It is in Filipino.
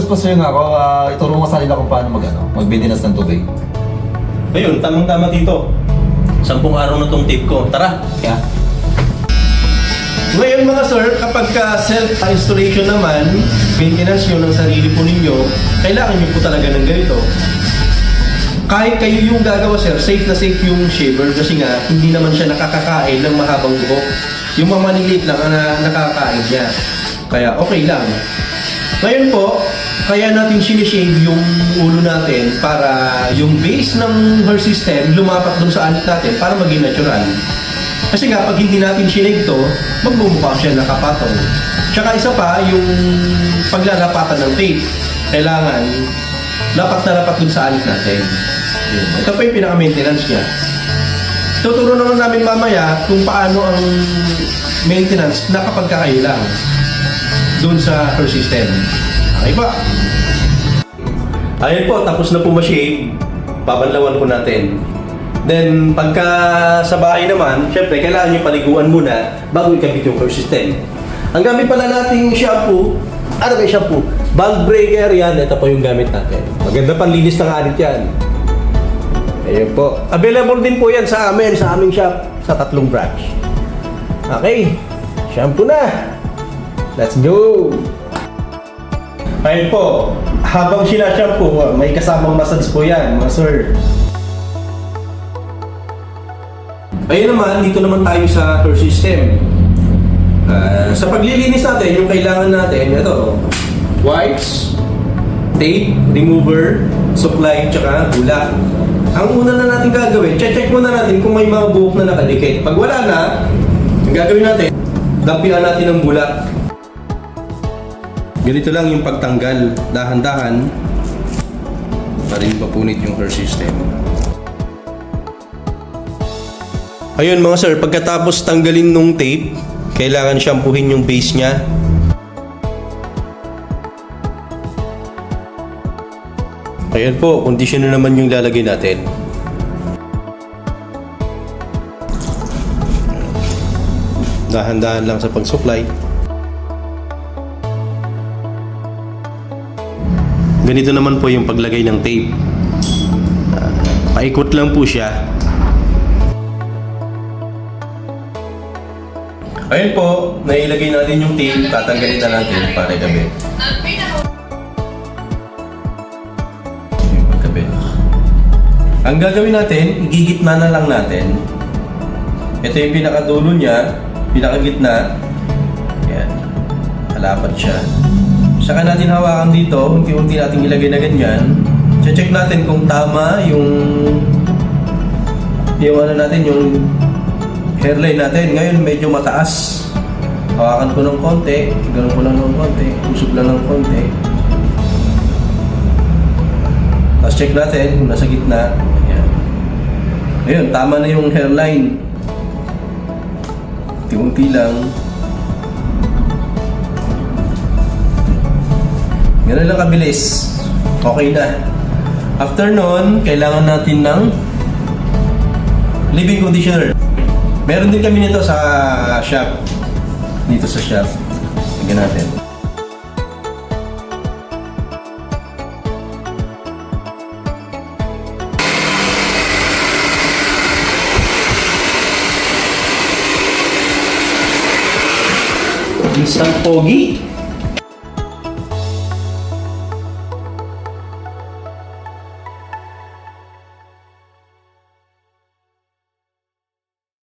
Boys, pasaya nga ako. ah, ituro mo sa nila kung paano mag, ano, mag-maintenance ng tubig. Ayun, tamang-tama dito. Sampung araw na tong tape ko. Tara! Kaya? Ngayon mga sir, kapag ka self-installation naman, maintenance nyo ng sarili po ninyo, kailangan nyo po talaga ng ganito. Kahit kayo yung gagawa sir, safe na safe yung shaver kasi nga hindi naman siya nakakakain ng mahabang buhok. Yung mga maliliit lang ang na, nakakain niya. Kaya okay lang. Ngayon po, kaya natin sinishave yung ulo natin para yung base ng hair system lumapat dun sa anit natin para maging natural. Kasi nga, pag hindi natin sinave to, magbumukha siya nakapatong. Tsaka isa pa, yung paglalapatan ng tape. Kailangan, lapat na lapat dun sa anit natin. Ito pa yung pinaka-maintenance niya. Tuturo naman namin mamaya kung paano ang maintenance na kapag kayo lang doon sa hair system. Okay pa. Ayun po, tapos na po ma-shave. Pabanlawan po natin. Then, pagka sa bahay naman, syempre, kailangan nyo paliguan muna bago ikabit yung hair system. Ang gamit pala nating shampoo, ano ba yung shampoo? Bulb breaker yan. Ito po yung gamit natin. Maganda panlinis ng anit yan. Ayun po. Available din po yan sa amin, sa aming shop, sa tatlong branch. Okay, shampoo na. Let's go! Ayun po, habang sinashampoo, may kasamang massage po yan, mga sir. Ayun naman, dito naman tayo sa hair system. Ah, sa paglilinis natin, yung kailangan natin, ito, wipes, tape, remover, supply, tsaka bulak. Ang una na natin gagawin, check-check muna natin kung may mga buhok na nakadikit. Pag wala na, ang gagawin natin, dampian natin ng bulak. Ganito lang yung pagtanggal, dahan-dahan, para yung mapunit yung hair system. Ayun mga sir, pagkatapos tanggalin nung tape, kailangan shampoohin yung base niya. Ayan po, conditioner naman yung lalagay natin. Dahan-dahan lang sa pag-supply. Ganito naman po yung paglagay ng tape. Ah, paikot lang po siya. Ayun po, nailagay natin yung tape, tatanggalin na natin para gabi. Yung paggabi. Ang gagawin natin, igigitna na lang natin. Ito yung pinakadulo niya, pinakagitna. Yan. Halapat siya. Saka natin hawakan dito, unti-unti natin ilagay na ganyan. Check natin kung tama yung yung ano natin, yung hairline natin. Ngayon medyo mataas. Hawakan ko ng konti, ganun ko lang ng konti, usog lang ng konti. Tapos check natin kung nasa gitna. Ayan. Ngayon, tama na yung hairline. Unti-unti lang. Ganun lang kabilis. Okay na. After nun, kailangan natin ng living conditioner. Meron din kami nito sa shop. Dito sa shop. Tignan natin. Instant pogi.